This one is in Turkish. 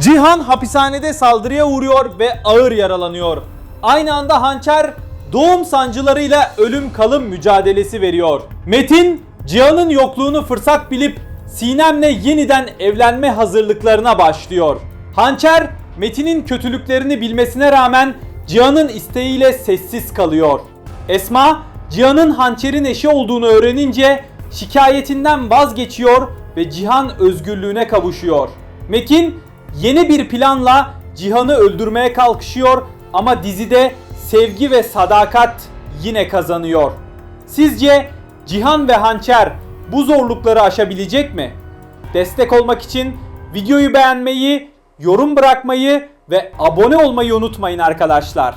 Cihan hapishanede saldırıya uğruyor ve ağır yaralanıyor. Aynı anda Hançer doğum sancılarıyla ölüm kalım mücadelesi veriyor. Metin Cihan'ın yokluğunu fırsat bilip Sinem'le yeniden evlenme hazırlıklarına başlıyor. Hançer Metin'in kötülüklerini bilmesine rağmen Cihan'ın isteğiyle sessiz kalıyor. Esma Cihan'ın Hançer'in eşi olduğunu öğrenince şikayetinden vazgeçiyor ve Cihan özgürlüğüne kavuşuyor. Metin yeni bir planla Cihan'ı öldürmeye kalkışıyor ama dizide sevgi ve sadakat yine kazanıyor. Sizce Cihan ve Hançer bu zorlukları aşabilecek mi? Destek olmak için videoyu beğenmeyi, yorum bırakmayı ve abone olmayı unutmayın arkadaşlar.